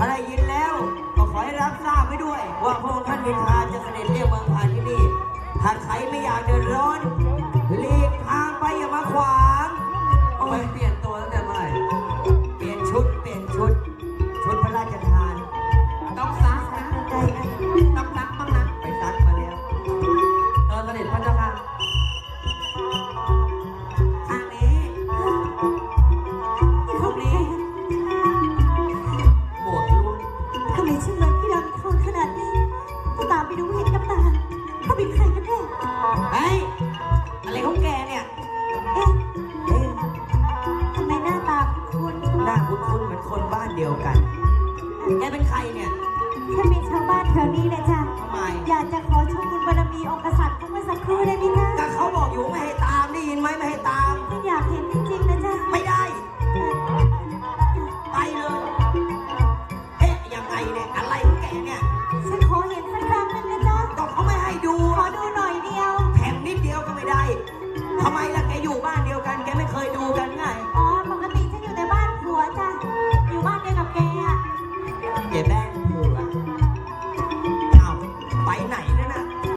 อะไรยินแล้วก็ขอให้รับทราบไว้ด้วย ว่าพระองค์ท่านวินทาจะเสด็จเรียกเมืองพานที่นี่หากใครไม่อยากเดือดร้อนรีบ ทำไมชื่อมันพี่รำทองขนาดนี้ต้องตามไปดูเห็นกับตาเขาเป็นใครกันแน่เฮ้ยอะไรของแกเนี่ยเอ๊ะเอ๊ะทำไมหน้าตาคุ้นหน้าคุ้นๆเหมือนคนบ้านเดียวกัน แกเป็นใครเนี่ยๆฉันเป็นชาวบ้านแถวนี้แหละจ้ะทำไมอยากจะขอชมบุญบารมีองค์กษัตริย์ เนี่ย อะไรของแกเนี่ย ฉันขอเห็นสักครั้งหนึงนะจ๊ะ ก็เขาไม่ให้ดู ขอดูหน่อยเดียว แผ่นิดเดียวก็ไม่ได้ทำไมล่ะแกอยู่บ้านเดียวกัน แกไม่เคยดูกันไงอ๋อ ปกติฉันอยู่ในบ้านผัวจ้ะ อยู่บ้านเดียวกับแกอะเจ๊แป้